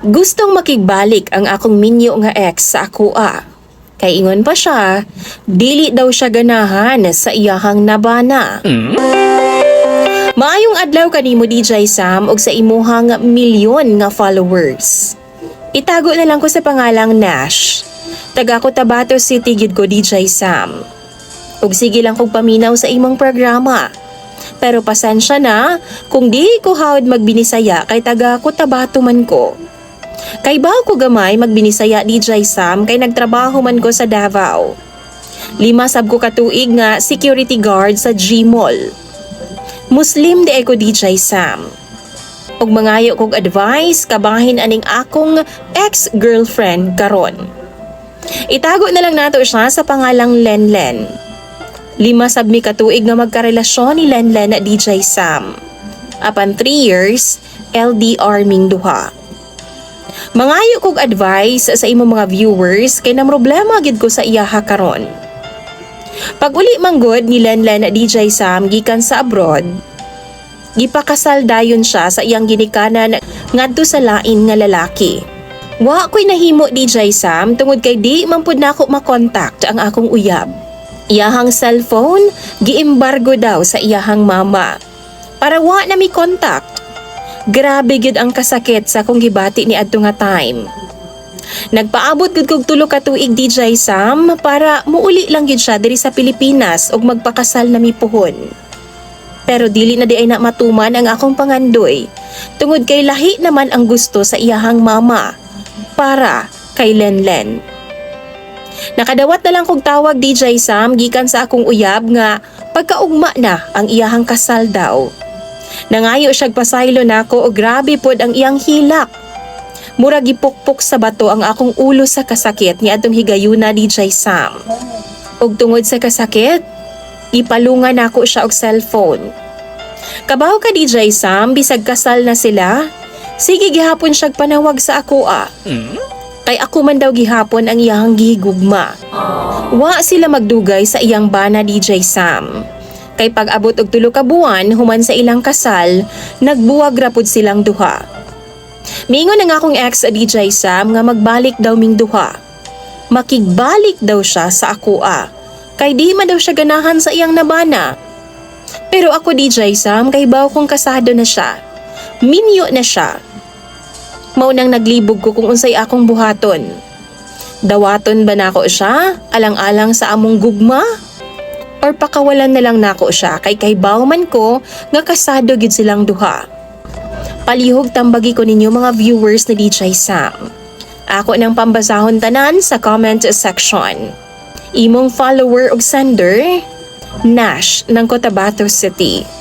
Gustong makigbalik ang akong minyo nga ex sa ako ah. Kay ingon pa siya, dili daw siya ganahan sa iyahang nabana. Maayong adlaw kanimo DJ Sam og sa imuhang milyon nga followers. Itago na lang ko sa pangalang Nash. Taga Cotabato City gid ko DJ Sam. Ug sige lang kog paminaw sa imong programa. Pero pasensya na kung di ko hawad magbinisaya kay taga Cotabato man ko. Kay bago gamay magbinisaya DJ Sam kay nagtrabaho man ko sa Davao. Lima sab ko katuig nga security guard sa G-Mall. Muslim di ko DJ Sam. Og mangayo kog advice kabahin aning akong ex-girlfriend karon. Itago na lang nato siya sa pangalang Lenlen. Lima sab mi katuig nga magkarelasyon ni Lenlen at DJ Sam. Apan 3 years, LDR ming duha. Mangayo kog advice sa imo mga viewers kay na problema gid ko sa iyaha karon. Pag uli manggod ni Lenlen at DJ Sam gikan sa abroad, gipakasal dayon siya sa iyang ginikanan ngadto sa lain nga lalaki. Wa ko'y nahimo DJ Sam tungod kay di man pud nako makontak ang akong uyab. Iyahang cellphone giembargo daw sa iyahang mama. Para wa na mi contact. Grabe gid ang kasakit sa akong gibati ni adto nga time. Nagpaabot gud kog tulo ka tuig DJ Sam para muuli lang gid siya diri sa Pilipinas ug magpakasal na mi puhon. Pero dili na di ay matuman ang akong pangandoy. Tungod kay lahi naman ang gusto sa iyahang mama para kay Lenlen. Nakadawat na lang kog tawag DJ Sam gikan sa akong uyab nga pagkaugma na ang iyahang kasal daw. Nangayo siya pasaylo nako o grabe pod ang iyang hilak. Mura gipukpok sa bato ang akong ulo sa kasakit ni atong higayuna DJ Sam. Ug tungod sa kasakit, ipalungan nako siya og cellphone. Kabaw ka DJ Sam, bisag kasal na sila. Sige gihapon siya panawag sa ako ah. Kay ako man daw gihapon ang iyang gihigugma. Wa sila magdugay sa iyang bana DJ Sam. Kay pag-abot og tulo ka buwan human sa ilang kasal, nagbuwag rapod silang duha. Mingon ang akong ex DJ Sam nga magbalik daw ming duha. Makigbalik daw siya sa ako ah. Kay di man daw siya ganahan sa iyang nabana. Pero ako DJ Sam kay baw kong kasado na siya. Minyo na siya. Mao nang naglibog ko kung unsay akong buhaton. Dawaton ba nako siya? Alang-alang sa among gugma? Or pakawalan na lang nako siya kay kay man ko nga kasado gid silang duha. Palihog tambagi ko ninyo mga viewers na DJ Sam. Ako nang pambasahon tanan sa comment section. Imong follower og sender, Nash ng Cotabato City.